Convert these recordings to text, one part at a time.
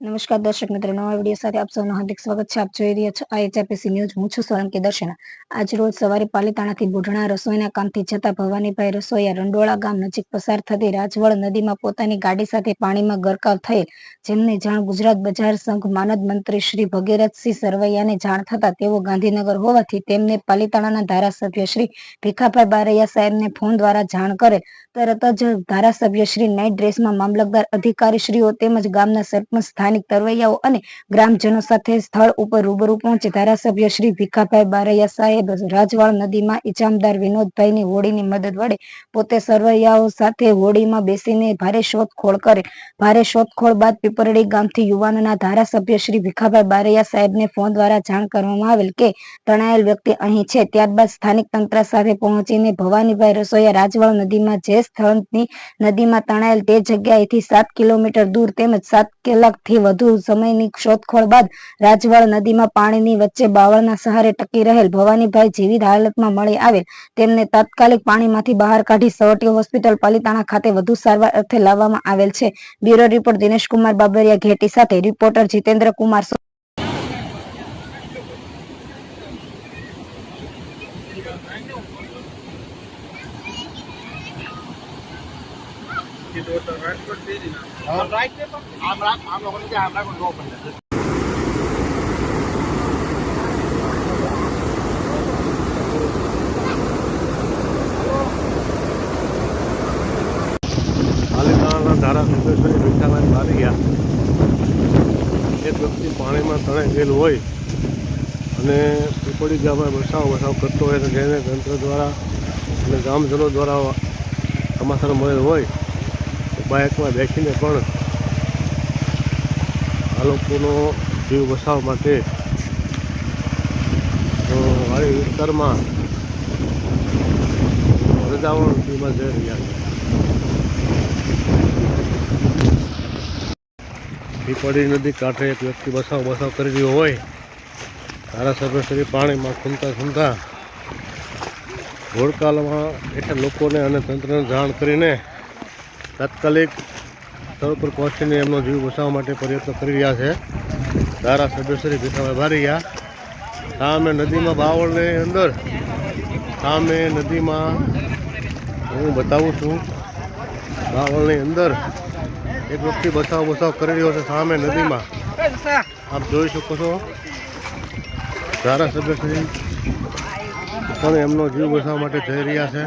નમસ્કાર દર્શક મિત્રો, નવા વીડિયો સાથે આપ સૌનું હાર્દિક સ્વાગત છે. આપ જોઈ રહ્યા છો આઈએચઆરપીસી ન્યૂઝ. હું છું સોલંકી દર્શના આજ રોજ સવારે પાલીતાણાથી બુઢણા રસોઈના કામથી જતા ભવાનીભાઈ રસોઈયા રંડોળા ગામ નજીક પસાર થતી રાજવળ નદીમાં પોતાની ગાડી સાથે પાણીમાં ગરકાવ થયેલ. જેમને જાણ ગુજરાત બજાર સંઘ માનદ મંત્રી શ્રી ભગીરથસિંહ સરવૈયાને જાણ થતા તેઓ ગાંધીનગર હોવાથી તેમને પાલીતાણાના ધારાસભ્ય શ્રી ભીખાભાઈ બારૈયા સાહેબને ફોન દ્વારા જાણ કરે તરત જ ધારાસભ્ય શ્રી નાઇટ ડ્રેસમાં મામલતદાર અધિકારીશ્રીઓ તેમજ ગામના સરપંચ સ્થાનિક તરવૈયાઓ અને ગ્રામજનો સાથે સ્થળ ઉપર રૂબરૂ પહોંચી. ધારાસભ્ય શ્રી ભીખાભાઈ બારૈયા સાહેબ રાજવાળ નદીમાં ઇજામદાર વિનોદભાઈની હોડીની મદદ વડે પોતે સરવૈયાઓ સાથે હોડીમાં બેસીને ભારે શોધખોળ કરે. ભારે શોધખોળ બાદ પીપરડી ગામથી યુવાનોના ધારાસભ્ય શ્રી ભીખાભાઈ બારૈયા સાહેબને ફોન દ્વારા જાણ કરવામાં આવેલ કે તણાયેલ વ્યક્તિ અહીં છે. ત્યારબાદ સ્થાનિક તંત્ર સાથે પહોંચીને ભવાનીભાઈ રસોઈયા રાજવાળ નદીમાં જે સ્થળની નદીમાં તણાયેલ તે જગ્યાએથી સાત કિલોમીટર દૂર તેમજ સાત કલાકથી વધુ સમયની શોધખોળ બાદ રાજવાળ નદીમાં પાણીની વચ્ચે બાવળના સહારે ટકી રહેલ ભવાનીભાઈ જીવિત હાલતમાં મળી આવેલ. તેમને તાત્કાલિક પાણીમાંથી બહાર કાઢી સવટી હોસ્પિટલ પાલિતાણા ખાતે વધુ સારવાર અર્થે લાવવામાં આવેલ છે. બ્યુરો રિપોર્ટ દિનેશકુમાર બાબરિયા ઘેટી સાથે રિપોર્ટર જીતેન્દ્ર કુમાર પાલિતાણાના ધારાસભ્ય શ્રી ભીખાભાઈ બારૈયા એક વ્યક્તિ પાણીમાં તણાઈ ગયેલું હોય અને પીપળી ગામમાં બસાવ બસાવ કરતો હોય તો જેને તંત્ર દ્વારા અને ગામજનો દ્વારા સમાચાર મળેલ હોય બાઇકમાં બેસીને પણ આ લોકોનો જીવ બસાવવા માટે વાળી વિસ્તારમાં રજાવણ નદીમાં જઈ રહ્યા છે. પીપળી નદી કાંઠે એક વ્યક્તિ બસાવ બસાવ કરી રહ્યો હોય. ધારાસભ્ય શ્રી પાણીમાં ખૂમતા ખૂમતા ઘોડકાલમાં બેઠા લોકોને અને તંત્રને જાણ કરીને તાત્કાલિક સ્થળ પર પહોંચીને એમનો જીવ બચાવવા માટે પ્રયત્ન કરી રહ્યા છે. ધારાસભ્ય શ્રી ભીખાભાઈ બારૈયા સામે નદીમાં બાવળની અંદર સામે નદીમાં હું બતાવું છું, બાવળની અંદર એક વ્યક્તિ બચાવ બચાવ કરી રહ્યો છે સામે નદીમાં. આપ જોઈ શકો છો, ધારાસભ્ય શ્રી પણ એમનો જીવ બચાવવા માટે જઈ રહ્યા છે.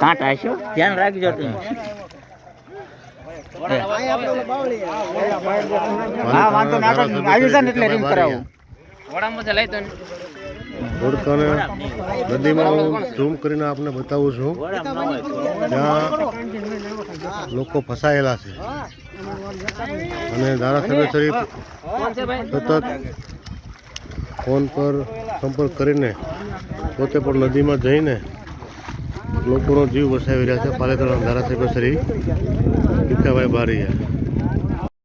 કાંટા છો ધ્યાન રાખજો તમે. હા, વાંધો નહીં. આવી જાય ને એટલે ring કરાવો. ધોળકાને નદીમાં હું ઝૂમ કરીને આપને બતાવું છું. જ્યાં લોકો ફસાયેલા છે. અને ધારાસભ્ય શરીફ સતત ફોન પર સંપર્ક કરીને પોતે પણ નદીમાં જઈને લોકોનો જીવ વસાવી રહ્યા છે. પાલેતાણા ધારાસભ્ય શ્રી ભીખાભાઈ બારૈયા.